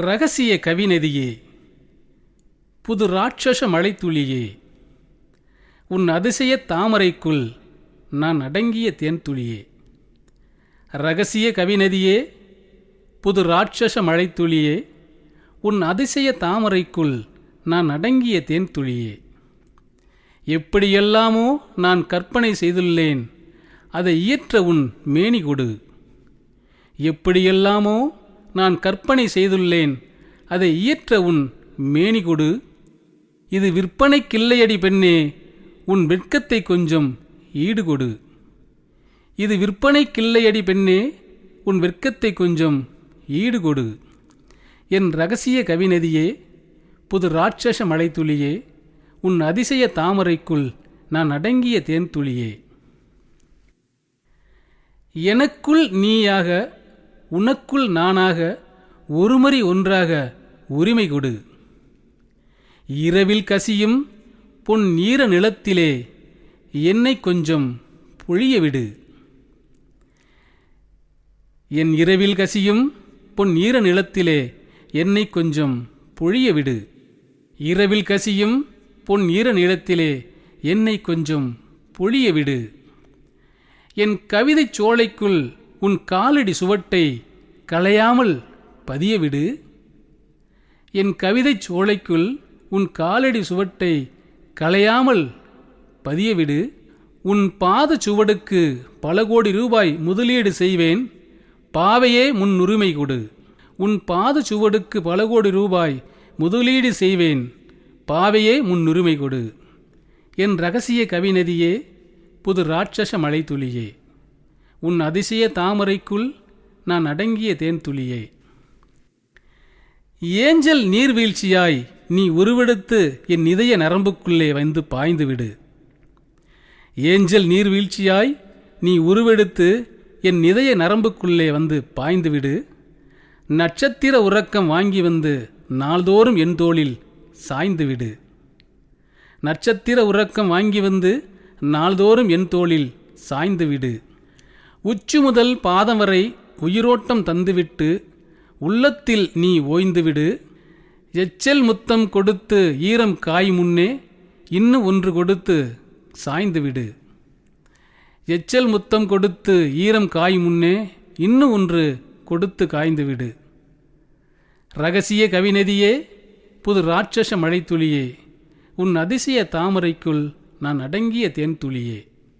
ரகசிய கவிநதியே புது ராட்சச மழைத்துளியே உன் அதிசய தாமரைக்குள் நான் அடங்கிய தேன்துளியே. ரகசிய கவிநதியே புது ராட்சச மழைத்துளியே உன் அதிசய தாமரைக்குள் நான் அடங்கிய தேன்துளியே. எப்படியெல்லாமோ நான் கற்பனை செய்துள்ளேன் அதை இயற்ற உன் மேனி கொடு எப்படியெல்லாமோ நான் கற்பனை செய்துள்ளேன் அதை இயற்ற உன் மேனி கொடு. இது விற்பனைக்கில்லையடி பெண்ணே உன் வெட்கத்தை கொஞ்சம் ஈடுகொடு. இது விற்பனைக்கில்லையடி பெண்ணே உன் வெட்கத்தை கொஞ்சம் ஈடுகொடு. என் ரகசிய கவிநதியே புது ராட்சச மழைத்துளியே உன் அதிசய தாமரைக்குள் நான் அடங்கிய தேன் துளியே எனக்குள் நீயாக உனக்குள் நானாக ஒருமறி ஒன்றாக உரிமை கொடு. இரவில் கசியும் பொன் ஈர நிலத்திலே என்னை கொஞ்சம் பொழிய விடு. என் இரவில் கசியும் பொன் ஈர நிலத்திலே என்னை கொஞ்சம் பொழிய விடு. இரவில் கசியும் பொன் ஈர நிலத்திலே என்னை கொஞ்சம் பொழிய விடு. என் கவிதைச் சோலைக்குள் உன் காலடி சுவட்டை களையாமல் பதியவிடு என் கவிதைச் சோலைக்குள் உன் காலடி சுவட்டை களையாமல் பதியவிடு உன் பாத சுவடுக்கு பல கோடி ரூபாய் முதலீடு செய்வேன். பாவையே முன்னுரிமை கொடு. உன் பாத சுவடுக்கு பல கோடி ரூபாய் முதலீடு செய்வேன். பாவையே முன்னுரிமை கொடு. என் ரகசிய கவிநதியே புது ராட்சச மலைத்துளியே. உன் அதிசய தாமரைக்குள் நான் அடங்கிய தேன் துளியே. ஏஞ்சல் நீர்வீழ்ச்சியாய் நீ உருவெடுத்து என் இதய நரம்புக்குள்ளே வந்து பாய்ந்துவிடு. ஏஞ்சல் நீர்வீழ்ச்சியாய் நீ உருவெடுத்து என் இதய நரம்புக்குள்ளே வந்து பாய்ந்துவிடு. நட்சத்திர உறக்கம் வாங்கி வந்து நாள்தோறும் என் தோளில் சாய்ந்துவிடு. நட்சத்திர உறக்கம் வாங்கி வந்து நாள்தோறும் என் தோளில் சாய்ந்துவிடு. உச்சி முதல் பாதம் வரை உயிரோட்டம் தந்துவிட்டு உள்ளத்தில் நீ ஓய்ந்துவிடு. எச்சல் முத்தம் கொடுத்து ஈரம் காய் முன்னே இன்னும் ஒன்று கொடுத்து சாய்ந்துவிடு. எச்சல் முத்தம் கொடுத்து ஈரம் காய் முன்னே இன்னும் ஒன்று கொடுத்து காய்ந்துவிடு. ரகசிய கவிநதியே புது ராட்சச மழைத்துளியே உன் அதிசய தாமரைக்குள் நான் அடங்கிய தேன் துளியே